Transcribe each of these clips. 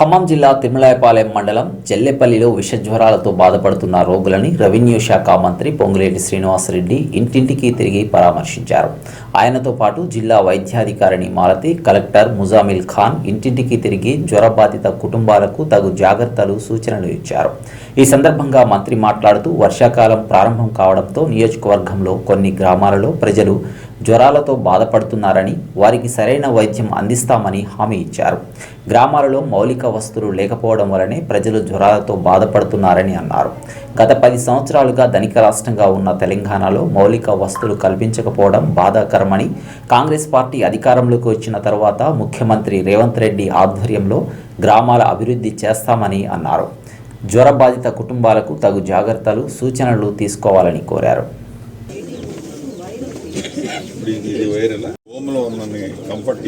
ఖమ్మం జిల్లా తిరుమలాయపాలెం మండలం జల్లెపల్లిలో విషజ్వరాలతో బాధపడుతున్న రోగులని రెవెన్యూ శాఖ మంత్రి పొంగులేటి శ్రీనివాసరెడ్డి ఇంటింటికి తిరిగి పరామర్శించారు. ఆయనతో పాటు జిల్లా వైద్యాధికారిని మాలతి కలెక్టర్ ముజామిల్ ఖాన్ ఇంటింటికి తిరిగి జ్వరబాధిత కుటుంబాలకు తగు జాగ్రత్తలు సూచనలు ఇచ్చారు. ఈ సందర్భంగా మంత్రి మాట్లాడుతూ వర్షాకాలం ప్రారంభం కావడంతో నియోజకవర్గంలో కొన్ని గ్రామాలలో ప్రజలు జ్వరాలతో బాధపడుతున్నారని వారికి సరైన వైద్యం అందిస్తామని హామీ ఇచ్చారు. గ్రామాలలో మౌలిక వస్తువులు లేకపోవడం వలనే ప్రజలు జ్వరాలతో బాధపడుతున్నారని అన్నారు. గత పది సంవత్సరాలుగా ధనిక రాష్ట్రంగా ఉన్న తెలంగాణలో మౌలిక వస్తువులు కల్పించకపోవడం బాధాకరమని కాంగ్రెస్ పార్టీ అధికారంలోకి వచ్చిన తర్వాత ముఖ్యమంత్రి రేవంత్ రెడ్డి ఆధ్వర్యంలో గ్రామాల అభివృద్ధి చేస్తామని అన్నారు. జ్వరబాధిత కుటుంబాలకు తగు జాగ్రత్తలు సూచనలు తీసుకోవాలని కోరారు. ఇది కంఫర్ట్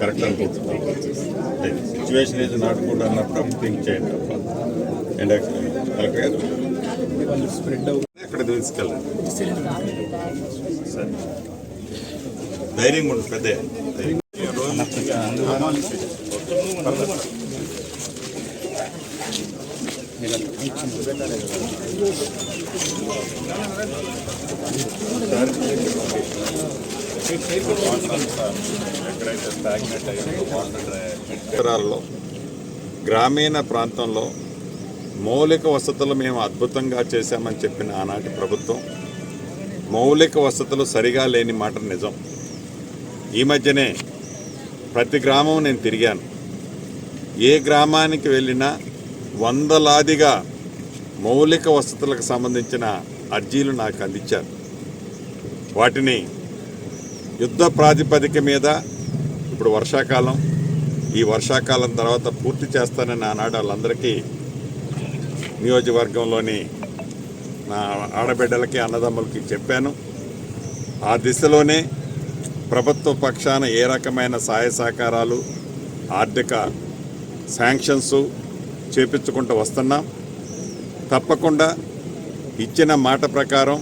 కరెక్ట్ అనిపిస్తుంది సిచ్యువేషన్ అన్నప్పుడు థింక్ చేయండి అండ్ తీసుకెళ్ళండి సరే. ధైర్యంగా ఉంటుంది పెద్ద. ఉత్తరాల్లో గ్రామీణ ప్రాంతంలో మౌలిక వసతులు మేము అద్భుతంగా చేశామని చెప్పిన ఆనాటి ప్రభుత్వం మౌలిక వసతులు సరిగా లేని మాట నిజం. ఈ మధ్యనే ప్రతి గ్రామం నేను తిరిగాను. ఏ గ్రామానికి వెళ్ళినా వందలాదిగా మౌలిక వసతులకు సంబంధించిన అర్జీలు నాకు అందించారు. వాటిని యుద్ధ ప్రాతిపదిక మీద ఇప్పుడు వర్షాకాలం ఈ వర్షాకాలం తర్వాత పూర్తి చేస్తానని ఆనాడు వాళ్ళందరికీ నియోజకవర్గంలోని నా ఆడబిడ్డలకి అన్నదమ్ములకి చెప్పాను. ఆ దిశలోనే ప్రభుత్వ పక్షాన ఏ రకమైన సహాయ సహకారాలు ఆర్థిక శాంక్షన్సు చేపించుకుంటూ వస్తున్నాం. తప్పకుండా ఇచ్చిన మాట ప్రకారం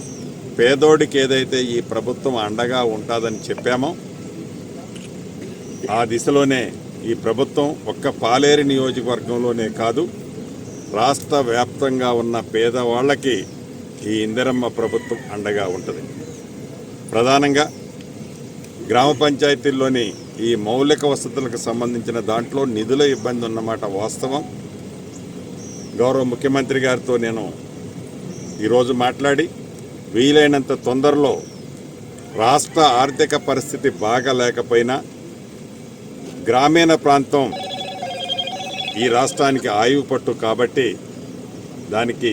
పేదోడికి ఏదైతే ఈ ప్రభుత్వం అండగా ఉంటుందని చెప్పామో ఆ దిశలోనే ఈ ప్రభుత్వం ఒక్క పాలేరు నియోజకవర్గంలోనే కాదు రాష్ట్ర వ్యాప్తంగా ఉన్న పేదవాళ్ళకి ఈ ఇందిరమ్మ ప్రభుత్వం అండగా ఉంటుంది. ప్రధానంగా గ్రామ పంచాయతీల్లోని ఈ మౌలిక వసతులకు సంబంధించిన దాంట్లో నిధుల ఇబ్బంది ఉన్నమాట వాస్తవం. గౌరవ ముఖ్యమంత్రి గారితో నేను ఈరోజు మాట్లాడి వీలైనంత తొందరలో రాష్ట్ర ఆర్థిక పరిస్థితి బాగా లేకపోయినా గ్రామీణ ప్రాంతం ఈ రాష్ట్రానికి ఆయువు పట్టు కాబట్టి దానికి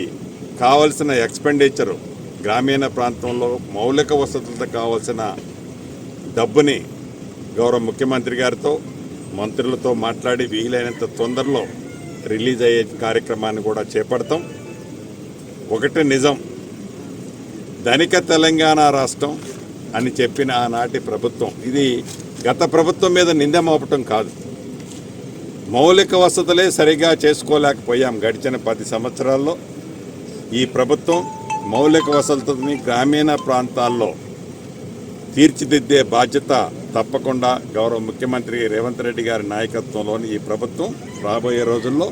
కావలసిన ఎక్స్పెండిచరు గ్రామీణ ప్రాంతంలో మౌలిక వసతులతో కావాల్సిన డబ్బుని గౌరవ ముఖ్యమంత్రి గారితో మంత్రులతో మాట్లాడి వీలైనంత తొందరలో రిలీజ్ అయ్యే కార్యక్రమాన్ని కూడా చేపడతాం. ఒకటి నిజం ధనిక తెలంగాణ రాష్ట్రం అని చెప్పిన ఆనాటి ప్రభుత్వం. ఇది గత ప్రభుత్వం మీద నింద మోపటం కాదు. మౌలిక వసతులే సరిగా చేసుకోలేకపోయాం గడిచిన పది సంవత్సరాల్లో. ఈ ప్రభుత్వం మౌలిక వసతులని గ్రామీణ ప్రాంతాల్లో తీర్చిదిద్దే బాధ్యత తప్పకుండా గౌరవ ముఖ్యమంత్రి రేవంత్ రెడ్డి గారి నాయకత్వంలోని ఈ ప్రభుత్వం రాబోయే రోజుల్లో